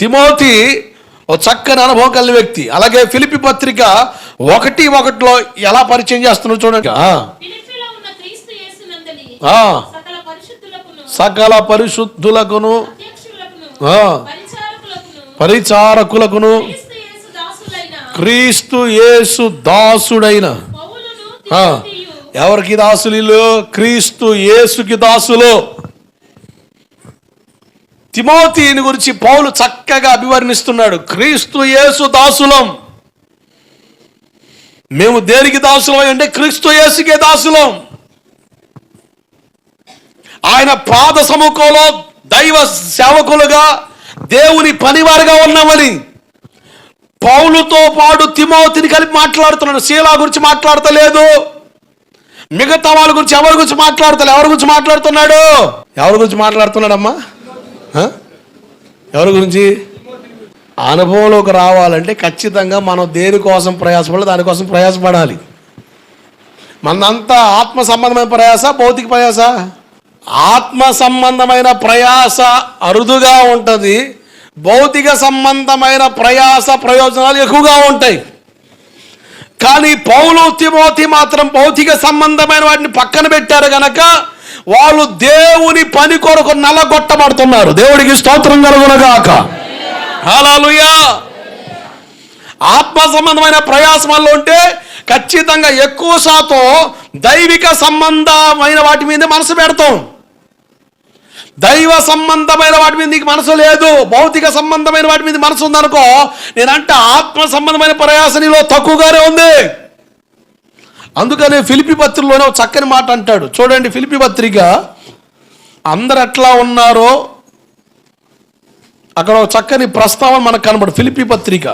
Timothy ఓ చక్కని అనుభవం కలిగిన వ్యక్తి. అలాగే ఫిలిపి పత్రిక ఒకటి ఒకటిలో ఎలా పరిచయం చేస్తున్నాడు చూడండి. సకల పరిశుద్ధులకును పరిచారకులకును క్రీస్తు యేసు దాసుడైన. ఎవరికి దాసులు? క్రీస్తు యేసుకి దాసులు. తిమోతిని గురించి పౌలు చక్కగా అభివర్ణిస్తున్నాడు. క్రీస్తు యేసు దాసులం. మేము దేనికి దాసులం అంటే క్రీస్తు యేసుకే దాసులం. ఆయన పాద సముఖంలో దైవ సేవకులుగా దేవుని పనివారుగా ఉన్నామని. పౌలుతో పాటు తిమోతిని కలిపి మాట్లాడుతున్నాడు. శీలా గురించి మాట్లాడతలేదు. మిగతా వాళ్ళ గురించి ఎవరి గురించి మాట్లాడతలే? ఎవరి గురించి మాట్లాడుతున్నాడు? ఎవరి గురించి మాట్లాడుతున్నాడమ్మా? ఎవరి గురించి? అనుభవంలోకి రావాలంటే ఖచ్చితంగా మనం దేనికోసం ప్రయాసపడాలి దానికోసం ప్రయాసపడాలి. మనంతా ఆత్మ సంబంధమైన ప్రయాస భౌతిక ప్రయాస? ఆత్మ సంబంధమైన ప్రయాస అరుదుగా ఉంటుంది. భౌతిక సంబంధమైన ప్రయాస ప్రయోజనాలు ఎక్కువగా ఉంటాయి. కానీ పౌలు తిమోతి మాత్రం భౌతిక సంబంధమైన వాటిని పక్కన పెట్టారు కనుక వాళ్ళు దేవుని పని కొరకు నల్లగొట్టబడుతున్నారు దేవుడికి స్తోత్రం కలుగునగాక. హల్లెలూయా. ఆత్మ సంబంధమైన ప్రయాసంలో ఉంటే ఖచ్చితంగా ఎక్కువ శాతం దైవిక సంబంధమైన వాటి మీద మనసు పెడతాం. దైవ సంబంధమైన వాటి మీద నీకు మనసు లేదు. భౌతిక సంబంధమైన వాటి మీద మనసు ఉందనుకో నేనంటే ఆత్మ సంబంధమైన ప్రయాస నీలో తక్కువగానే ఉంది. అందుకనే ఫిలిపి పత్రికలోనే ఒక చక్కని మాట అంటాడు. చూడండి ఫిలిపి పత్రిక. అందరు ఎట్లా ఉన్నారో అక్కడ ఒక చక్కని ప్రస్తావన మనకు కనబడు ఫిలిపి పత్రిక.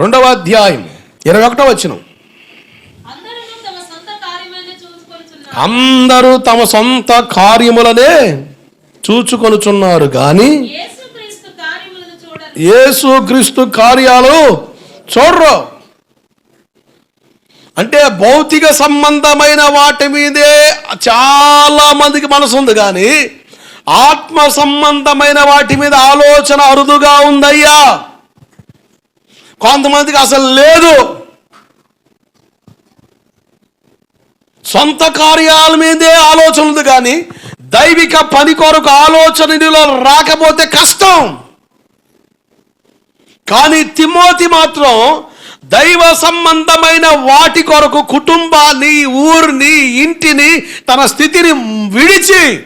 రెండవ అధ్యాయం. ఇరవై ఒకటో వచ్చిన అందరూ తమ సొంత కార్యములనే చూచుకొనుచున్నారు. కానీ యేసు క్రీస్తు కార్యాలు చూడరు. అంటే భౌతిక సంబంధమైన వాటి మీదే చాలా మందికి మనసు ఉంది కానీ ఆత్మ సంబంధమైన వాటి మీద ఆలోచన అరుదుగా ఉందయ్యా. కొంతమందికి అసలు లేదు. సొంత కార్యాల మీదే ఆలోచన ఉంది కానీ దైవిక పని కొరకు ఆలోచన రాకపోతే కష్టం. కానీ తిమోతి మాత్రం దైవ సంబంధమైన వాటి కొరకు కుటుంబాన్ని ఊరిని ఇంటిని తన స్థితిని విడిచి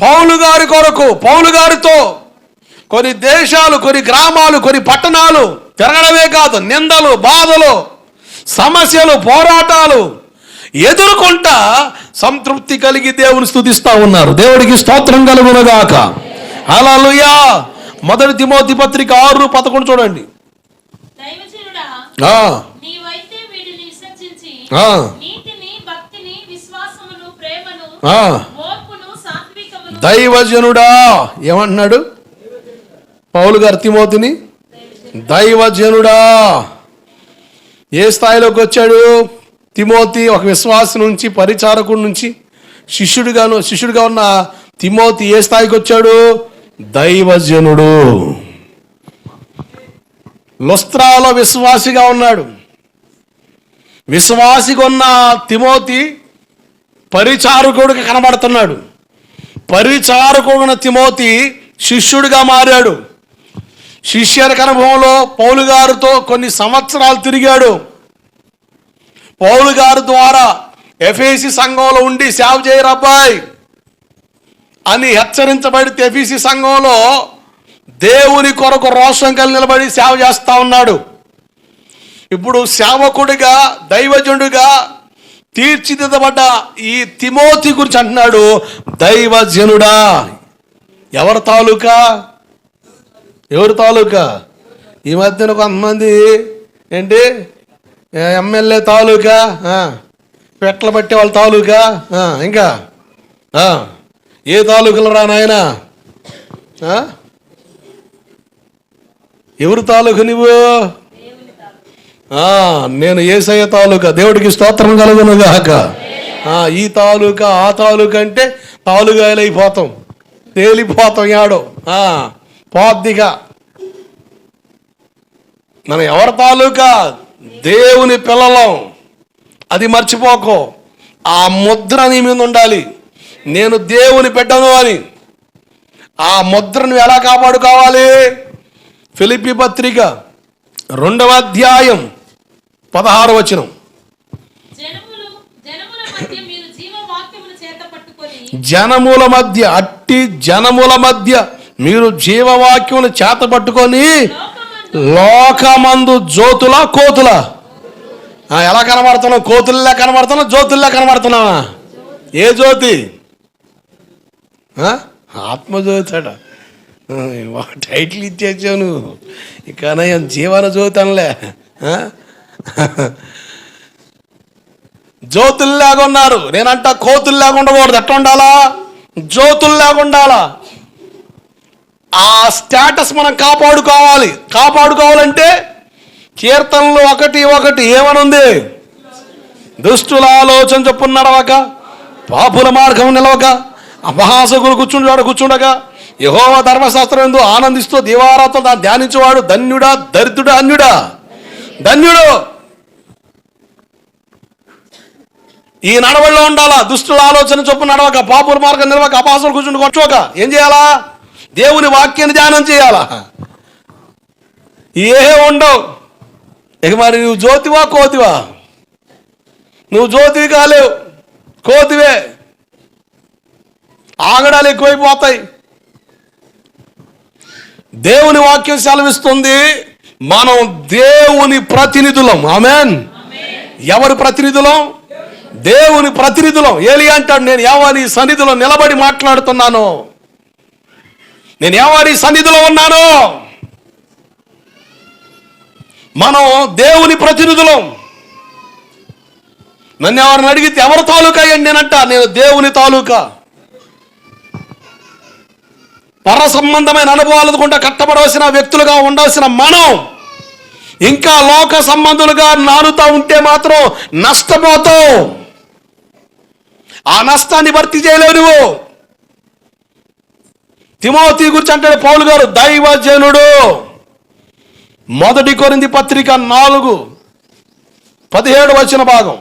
పౌలు గారి కొరకు పౌలు గారితో కొన్ని దేశాలు కొన్ని గ్రామాలు కొన్ని పట్టణాలు తిరగడమే కాదు నిందలు బాధలు సమస్యలు పోరాటాలు ఎదుర్కొంటా సంతృప్తి కలిగి దేవుని స్థుతిస్తూ ఉన్నారు. దేవుడికి స్తోత్రం కలుగునగాక. హల్లెలూయా. మొదటి తిమోతి పత్రిక ఆరు పదకొండు చూడండి. దైవజనుడా. ఏమంటున్నాడు? పౌలు గారు తిమోతిని? దైవజనుడా. ఏ స్థాయిలోకి వచ్చాడు? తిమోతి ఒక విశ్వాసి నుంచి పరిచారకుడి నుంచి శిష్యుడిగాను శిష్యుడిగా ఉన్న తిమోతి ఏ స్థాయికి వచ్చాడు? దైవజనుడు. లుస్త్రాలో విశ్వాసిగా ఉన్నాడు. విశ్వాసిగా ఉన్న తిమోతి పరిచారకుడికి కనబడుతున్నాడు. పరిచారకుడిన తిమోతి శిష్యుడిగా మారాడు. శిష్యుని అనుభవంలో పౌలు గారితో కొన్ని సంవత్సరాలు తిరిగాడు. పౌలు గారి ద్వారా ఎఫ్ఏసి సంఘంలో ఉండి సేవ చేయరు అని హెచ్చరించబడితే ఎఫీసీ సంఘంలో దేవుని కొరకు రోషం కలిగి నిలబడి సేవ చేస్తా ఉన్నాడు. ఇప్పుడు సేవకుడిగా దైవజనుడిగా తీర్చిదిద్దబడ్డ ఈ తిమోతి గురించి అంటున్నాడు దైవజనుడా. ఎవరి తాలూకా? ఎవరి తాలూకా? ఈ మధ్యన కొంతమంది ఏంటి? ఎమ్మెల్యే తాలూకా? పెట్టలు పట్టే వాళ్ళ తాలూకా? ఇంకా? ఏ తాలూకులు రా నాయనా? ఎవరి తాలూకు నువ్వు నేను ఏసయ్య తాలూకా. దేవుడికి స్తోత్రం కలుగును గాక. ఈ తాలూకా ఆ తాలూకా అంటే తాలుగాయలైపోతాం అయిపోతాం తేలిపోతాం యాడో. ఆ, పోద్దిగా మనం ఎవరి తాలూకా? దేవుని పిల్లలం. అది మర్చిపోకో. ఆ ముద్ర నీ మీద ఉండాలి. నేను దేవుని పెట్టను అని. ఆ ముద్రను ఎలా కాపాడుకోవాలి? ఫిలిపి పత్రిక రెండవ అధ్యాయం పదహారు వచనం. జనములు మధ్య అట్టి జనముల మధ్య మీరు జీవవాక్యమును చేత పట్టుకొని లోకమందు జ్యోతుల కోతుల? ఎలా కనబడుతున్నావు? కోతుల్లా కనబడుతున్నావు? జ్యోతుల్లా కనబడుతున్నావా? ఏ జ్యోతి? ఆత్మజ్యోతి అట. టైటిల్ ఇచ్చేసావు నువ్వు. ఇక జీవన జ్యోతంలే. జ్యోతులు ఆ? జ్యోతుల్లాగా ఉన్నారు. నేనంట కోతుల్లాగా ఉండకూడదు. ఎట్లా ఉండాలా? జ్యోతుల్లాగా ఉండాలా? ఆ స్టేటస్ మనం కాపాడుకోవాలి. కాపాడుకోవాలంటే కీర్తనలు ఒకటి ఒకటి ఏమనుంది దుష్టుల ఆలోచన చొప్పున నడవక పాపుల మార్గం నిలవక అపహాసకులు కూర్చుంటాడు కూర్చుండగా యహోవ ధర్మశాస్త్రం ఎందు ఆనందిస్తూ దివారాత్రం దాన్ని ధ్యానించేవాడు ధన్యుడా దరిద్రుడా అన్యుడా? ధన్యుడు! ఈ నడవల్లో ఉండాలా? దుష్టుల ఆలోచన చొప్పున నడవక పాపుల మార్గం నిలవక అపాసులు కూర్చుని కొట్టుకోక. ఏం చేయాలా? దేవుని వాక్యాన్ని ధ్యానం చేయాలా? ఏ ఉండవు. ఇక మరి నువ్వు జ్యోతివా కోతివా? నువ్వు జ్యోతివి కాలేవు కోతివే. ఆగడాలు ఎక్కువైపోతాయి. దేవుని వాక్యం సెలవిస్తుంది. మనం దేవుని ప్రతినిధులం. ఆమెన్. ఎవరి ప్రతినిధులం? దేవుని ప్రతినిధులం. ఏలి అంటాడు నేను ఎవరి సన్నిధిలో నిలబడి మాట్లాడుతున్నాను. నేను ఎవరి సన్నిధిలో ఉన్నాను. మనం దేవుని ప్రతినిధులం. నన్ను ఎవరిని అడిగితే ఎవరి తాలూకా? అండి నేనంట నేను దేవుని తాలూకా. పర సంబంధమైన అనుభవాలు గుండా కట్టబడవలసిన వ్యక్తులుగా ఉండాల్సిన మనం ఇంకా లోక సంబంధులుగా నానుతా ఉంటే మాత్రం నష్టపోతావు. ఆ నష్టాన్ని భర్తీ చేయలేవు నువ్వు. తిమోతి గురించి అంటాడు పౌలు గారు దైవజనుడు. మొదటి కొరింది పత్రిక నాలుగు పదిహేడు వచ్చిన భాగం.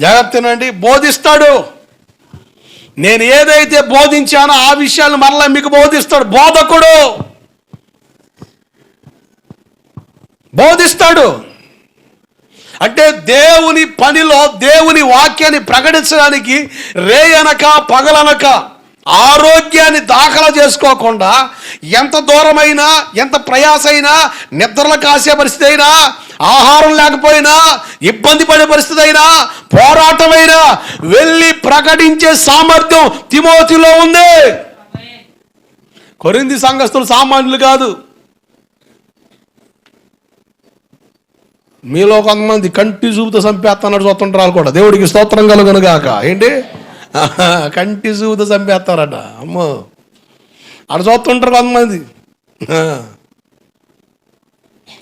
జాగ్రత్తనండి బోధిస్తాడు. నేను ఏదైతే బోధించానో ఆ విషయాలు మరలా మీకు బోధిస్తాడు. బోధకుడు. బోధిస్తాడు. అంటే దేవుని పనిలో దేవుని వాక్యాన్ని ప్రకటించడానికి రేయనక పగలనక ఆరోగ్యాన్ని దాఖలా చేసుకోకుండా ఎంత దూరమైనా ఎంత ప్రయాసైనా నిద్రలు కాసే పరిస్థితి అయినా ఆహారం లేకపోయినా ఇబ్బంది పడే పరిస్థితి అయినా పోరాటమైనా వెళ్ళి ప్రకటించే సామర్థ్యం తిమోతిలో ఉంది. కొరింది సంఘస్థులు సామాన్యులు కాదు. మీలో కొంతమంది కంటి చూపుతో చంపేస్తున్నాడు చూస్తుంటారు వాళ్ళు కూడా. దేవుడికి స్తోత్రం కలుగును గాక. ఏంటి? కంటి చూపుతో చంపేస్తారట. అమ్మో. అక్కడ చూస్తుంటారు కొంతమంది.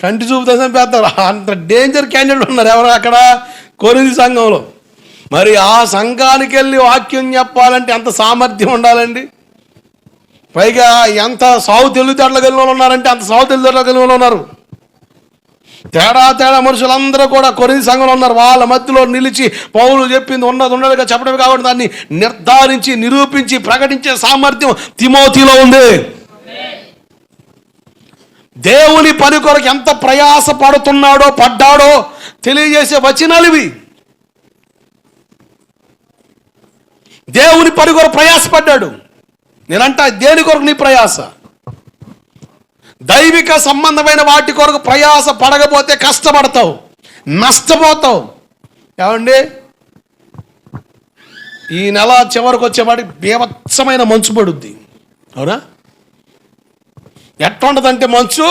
కంటి చూపుతో చంపేస్తారు. అంత డేంజర్ క్యాండిడేట్ ఉన్నారు ఎవరు అక్కడ? కొరింది సంఘంలో. మరి ఆ సంఘానికి వెళ్ళి వాక్యం చెప్పాలంటే ఎంత సామర్థ్యం ఉండాలండి? పైగా ఎంత సావు తెలివితేటలు కలిగిన వాళ్ళు ఉన్నారంటే అంత సావు తెలివితేటలు కలిగిన వాళ్ళు ఉన్నారు. తేడా తేడా మనుషులందరూ కూడా కొరింది సంఘంలో ఉన్నారు. వాళ్ళ మధ్యలో నిలిచి పౌలు చెప్పింది ఉన్నది ఉన్నదిగా చెప్పడమే కాబట్టి దాన్ని నిర్ధారించి నిరూపించి ప్రకటించే సామర్థ్యం తిమోతిలో ఉంది. దేవుని పని కొరకు ఎంత ప్రయాస పడుతున్నాడో పడ్డాడో తెలియజేసే వచనాలు ఇవి. దేవుని పని కొరకు ప్రయాసపడ్డాడు. నేనంట దేని కొరకు నీ ప్రయాస? దైవిక సంబంధమైన వాటి కొరకు ప్రయాస పడకపోతే కష్టపడతావు నష్టపోతావు. ఏమండి? ఈ నెల చివరికి వచ్చేవాడికి బీభత్సమైన మంచు పడుద్ది. అవునా? ఎట్లుంటదంటే మంచు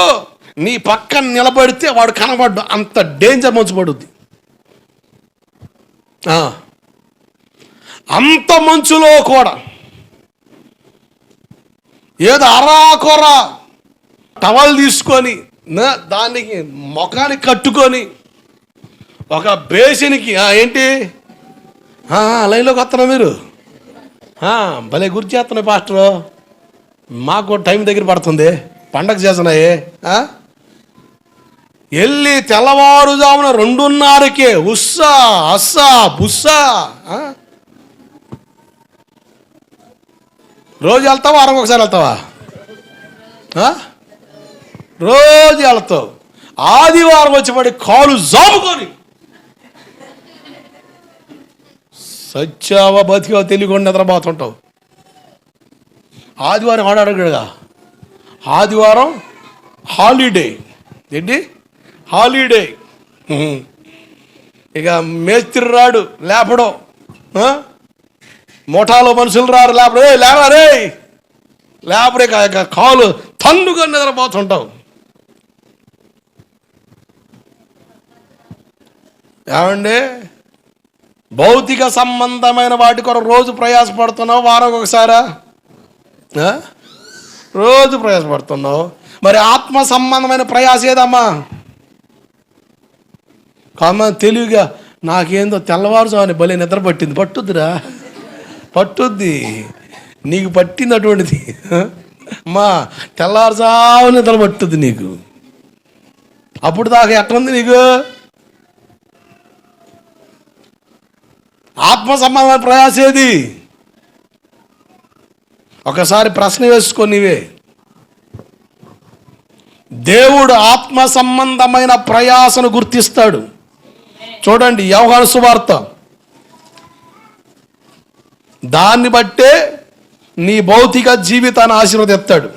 నీ పక్కన నిలబడితే వాడు కనబడ్డు అంత డేంజర్ మంచు పడుద్ది. అంత మంచులో కూడా ఏదో అరాకొర టవల్ తీసుకొని నా దానికి ముఖానికి కట్టుకొని ఒక బేసిన్కి ఏంటి? లైన్లోకి వస్తున్నా మీరు. భలే గుర్తు చేస్తున్నాయి పాస్టర్. మాకు టైం దగ్గర పడుతుంది. పండగ చేస్తున్నాయి వెళ్ళి తెల్లవారుజామున రెండున్నరకే ఉస్సా అస్సా బుస్సా రోజు వెళ్తావా? వారం ఒకసారి వెళ్తావా? రోజు వెళ్తావు. ఆదివారం వచ్చేపడి కాలు జాముకొని. సత్యావ బతికో తెలియకుండా నిద్రపోతుంటావు ఆదివారం ఆడాడుగా ఆదివారం హాలిడే ఏంటి? హాలిడే ఇక మేస్త్రి రాడు లేపడం. మోఠాలో ముఠాలో మనుషులు రారు లేపడే. లేవరే లేపడే ఇక కాలు తన్నుగా నిద్రపోతుంటావు. ఏమండి? భౌతిక సంబంధమైన వాటి కొరకు రోజు ప్రయాసపడుతున్నావు? వారం ఒకసారా? రోజు ప్రయాసపడుతున్నావు? మరి ఆత్మ సంబంధమైన ప్రయాస ఏదమ్మా? కామ తెలివిగా నాకేందో తెల్లవారుజామున భలే నిద్ర పట్టింది. పట్టుద్దిరా. పట్టుద్ది. నీకు పట్టింది అటువంటిది అమ్మా తెల్లవారుజాము నిద్ర పట్టుద్ది నీకు. అప్పుడు దాకా ఎట్లుంది నీకు? ఆత్మ సంబంధమైన ప్రయాస ఏది? ఒకసారి ప్రశ్న వేసుకొనివే దేవుడు ఆత్మ సంబంధమైన ప్రయాసను గుర్తిస్తాడు. చూడండి వ్యవహార సువార్త. దాన్ని బట్టే నీ భౌతిక జీవితాన్ని ఆశీర్వదిస్తాడు.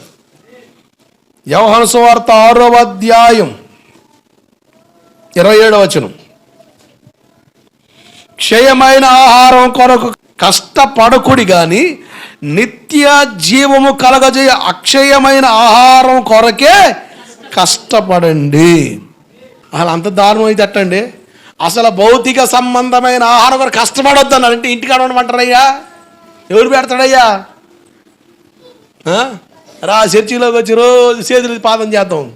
వ్యవహార సువార్త ఆరవ అధ్యాయం ఇరవై ఏడవ వచనం. క్షయమైన ఆహారం కొరకు కష్టపడకుడి గాని నిత్య జీవము కలగజేయ అక్షయమైన ఆహారం కొరకే కష్టపడండి. అసలు అంత దారుణం అయితే ఎట్టండి? అసలు భౌతిక సంబంధమైన ఆహారం కొరకు కష్టపడొద్దు అన్నారు అంటే ఇంటికాడ ఉండమంటారయ్యా ఎవరు పెడతాడయ్యా? రా చర్చిలోకి వచ్చి రోజు చేతులు పాదం చేద్దాం.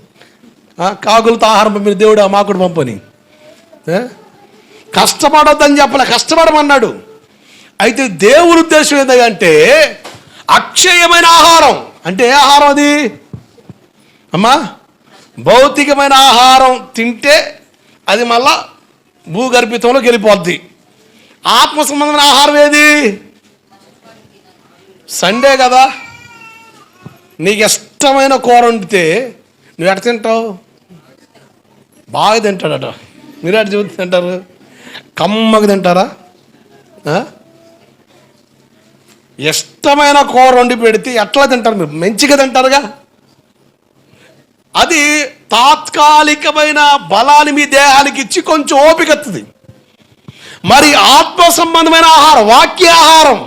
కాకులతో ఆహారం పంపిన దేవుడు మాకుడు పంపని. ఆ? కష్టపడొద్దని చెప్పలే కష్టపడమన్నాడు. అయితే దేవుడు ఉద్దేశం ఏంటంటే అక్షయమైన ఆహారం. అంటే ఏ ఆహారం అది? అమ్మా భౌతికమైన ఆహారం తింటే అది మళ్ళా భూగర్భితంలోకి వెళ్ళిపోద్ది. ఆత్మ సంబంధమైన ఆహారం ఏది? సండే కదా. నీకు ఇష్టమైన కూర వండితే నువ్వు ఎక్కడ తింటావు? బాగా తింటాడట. మీరు ఎక్కడ చూసి తింటారు? కమ్మగా తింటారా? ఇష్టమైన కూర వండి పెడితే ఎట్లా తింటారు మీరు? మంచిగా తింటారుగా? అది తాత్కాలికమైన బలాన్ని మీ దేహానికి ఇచ్చి కొంచెం ఓపికత్తుంది మరి ఆత్మ సంబంధమైన ఆహారం వాక్య ఆహారం.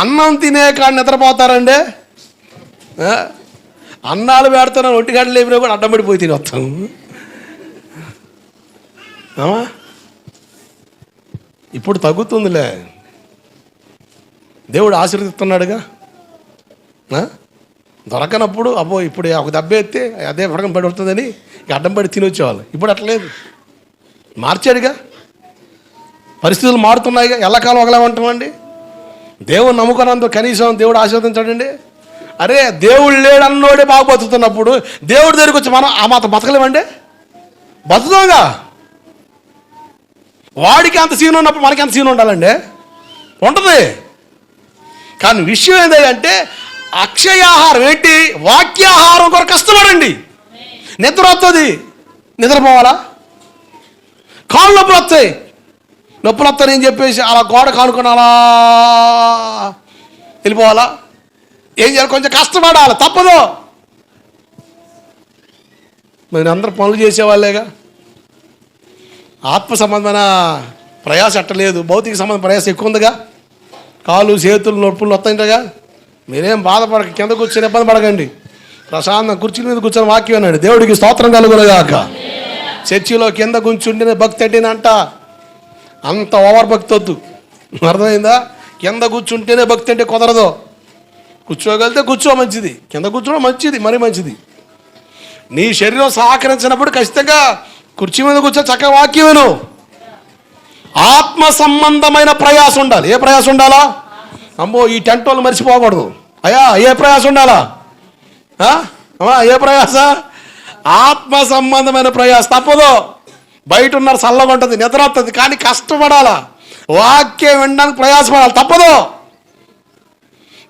అన్నం తినే కాడ నిద్రపోతారండి? అన్నాలు పెడతాను ఒంటి లేపినా కూడా అడ్డం పడిపోయి తినొస్తాను ఇప్పుడు తగ్గుతుందిలే. దేవుడు ఆశీర్వదిస్తున్నాడుగా. దొరకనప్పుడు అబ్బో ఇప్పుడు ఒక దెబ్బ ఎత్తే అదే పడకం పడి వస్తుందని అడ్డం పడి తినొచ్చేవాళ్ళు. ఇప్పుడు అట్లేదు మార్చాడుగా. పరిస్థితులు మారుతున్నాయిగా. ఎల్లకాలం ఒకలా ఉంటామండి. దేవుడు నమ్ముకున్నందుకు కనీసం దేవుడు ఆశీర్వదించాడండి. అరే దేవుడు లేడన్నోడే బాగా బతుకుతున్నప్పుడు దేవుడి దగ్గరికి వచ్చి మనం ఆ మాత్రం బతకలేమండి? బతుకుతాంగా? వాడికి అంత సీన్ ఉన్నప్పుడు మనకి అంత సీన్ ఉండాలండి. ఉంటుంది. కానీ విషయం ఏంటంటే అక్షయాహారం ఏంటి? వాక్యాహారం కొరకు కష్టపడండి. నిద్ర వస్తుంది నిద్రపోవాలా? కాళ్ళు నొప్పులు వస్తాయి నొప్పులు వస్తాయని చెప్పేసి అలా గోడ కానుకొని అలా వెళ్ళిపోవాలా? ఏం చేయాలి? కొంచెం కష్టపడాలి. తప్పదు. మరి అందరు పనులు చేసేవాళ్ళేగా? ఆత్మ సంబంధమైన ప్రయాస అట్టలేదు భౌతిక సంబంధ ప్రయాస ఎక్కువ ఉందిగా కాలు చేతులు నొప్పులు వస్తాయంటగా. మీరేం బాధపడక కింద కూర్చొని ఇబ్బంది పడకండి. ప్రశాంతం కుర్చీ మీద కూర్చొని వాక్యం అన్నాడు దేవుడికి స్తోత్రం కలుగులగాక చర్చిలో కింద కూర్చుంటేనే భక్తి అంటేనంట. అంత ఓవర్ భక్తి వద్దు. అర్థమైందా? కింద కూర్చుంటేనే భక్తి అంటే కుదరదు. కూర్చోగలితే కూర్చో మంచిది. కింద కూర్చోవడం మంచిది మరి మంచిది. నీ శరీరం సహకరించినప్పుడు ఖచ్చితంగా కుర్చీ మీద కూర్చో చక్కగా వాక్యం విను ఆత్మ సంబంధమైన ప్రయాసం ఉండాలి ఏ ప్రయాసం ఉండాలా అమ్మో ఈ టెంట్ వాళ్ళు మర్చిపోకూడదు. అయ్యా ఏ ప్రయాసం ఉండాలా అమ్మా ఏ ప్రయాస? ఆత్మ సంబంధమైన ప్రయాస. తప్పదు. బయట ఉన్నారు చల్లగా ఉంటుంది నిద్ర వస్తుంది కానీ కష్టపడాలా? వాక్యం వినడానికి ప్రయాసపడాలి. తప్పదు.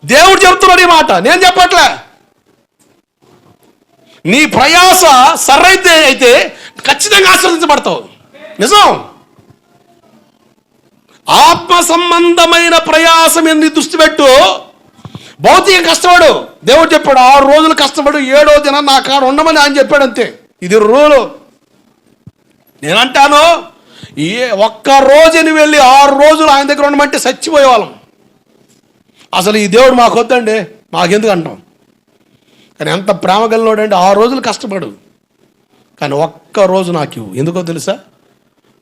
దేవుడు చెప్తున్నాడు ఈ మాట. నేను చెప్పట్లే. నీ ప్రయాస సరైతే అయితే ఖచ్చితంగా ఆశ్రదించబడతావు. నిజం? ఆత్మ సంబంధమైన ప్రయాసం ఎన్ని దృష్టి పెట్టు. భౌతిక కష్టపడు. దేవుడు చెప్పాడు ఆరు రోజులు కష్టపడు ఏడో దినం నా కాడ ఉండమని ఆయన చెప్పాడు అంతే. ఇది రూలు. నేనంటాను ఏ ఒక్క రోజుని వెళ్ళి ఆరు రోజులు ఆయన దగ్గర ఉండమంటే చచ్చిపోయేవాళ్ళం. అసలు ఈ దేవుడు మాకు వద్దండి మాకెందుకు అంటాం? కానీ ఎంత ప్రేమ కలిగినోడండి ఆ రోజులు కష్టపడు. కానీ ఒక్క రోజు నాకు ఇవ్వు. ఎందుకో తెలుసా?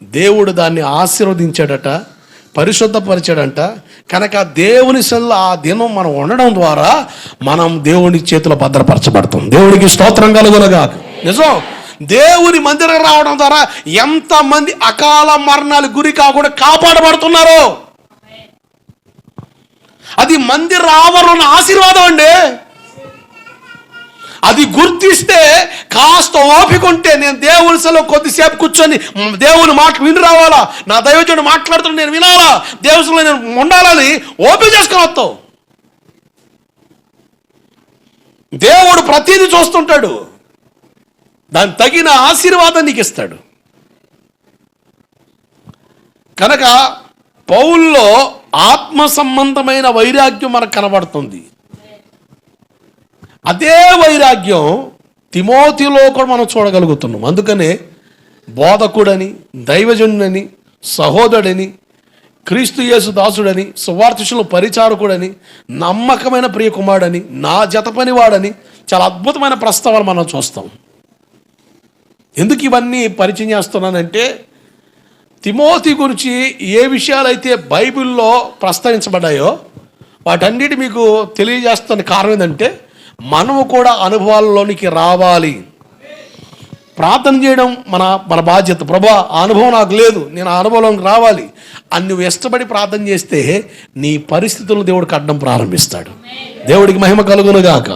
దేవుడు దాన్ని ఆశీర్వదించాడట పరిశుద్ధపరిచాడంట. కనుక దేవుని సెల్ల ఆ దినం మనం ఉండడం ద్వారా మనం దేవుని చేతిలో భద్రపరచబడతాం. దేవుడికి స్తోత్రం కలుగునగా నిజం? దేవుని మందిరం రావడం ద్వారా ఎంతమంది అకాల మరణాలు గురి కాకుండా కాపాడబడుతున్నారు? అది మందిర ఆవరణ ఆశీర్వాదం అండి. అది గుర్తిస్తే కాస్త ఓపిక ఉంటే నేను దేవుని సెలవు కొద్దిసేపు కూర్చొని దేవుని మాట విని రావాలా నా దైవజుడు మాట్లాడుతున్న నేను వినాలా? దేవుని నేను ఉండాలని ఓపిక చేసుకుని వస్తావు. దేవుడు ప్రతిదీ చూస్తుంటాడు. దాని తగిన ఆశీర్వాదం నీకు ఇస్తాడు. కనుక పౌల్లో ఆత్మ సంబంధమైన వైరాగ్యం మనకు కనబడుతుంది. అదే వైరాగ్యం తిమోతిలో కూడా మనం చూడగలుగుతున్నాం. అందుకనే బోధకుడని దైవజనుడని సహోదరుడని క్రీస్తు యేసు దాసుడని సువార్తిషుల పరిచారకుడని నమ్మకమైన ప్రియకుమారుడని నా జత పనివాడని చాలా అద్భుతమైన ప్రస్తావన మనం చూస్తాం. ఎందుకు ఇవన్నీ పరిచయం చేస్తున్నానంటే తిమోతి గురించి ఏ విషయాలైతే బైబిల్లో ప్రస్తావించబడ్డాయో వాటన్నిటి మీకు తెలియజేస్తున్న కారణం ఏంటంటే మనము కూడా అనుభవాల్లోనికి రావాలి. ప్రార్థన చేయడం మన మన బాధ్యత. ప్రభా ఆ అనుభవం నాకు లేదు. నేను ఆ అనుభవంలోకి రావాలి. అని నువ్వు ఇష్టపడి ప్రార్థన చేస్తే నీ పరిస్థితులను దేవుడికి అడ్డం ప్రారంభిస్తాడు. దేవుడికి మహిమ కలుగునుగాక.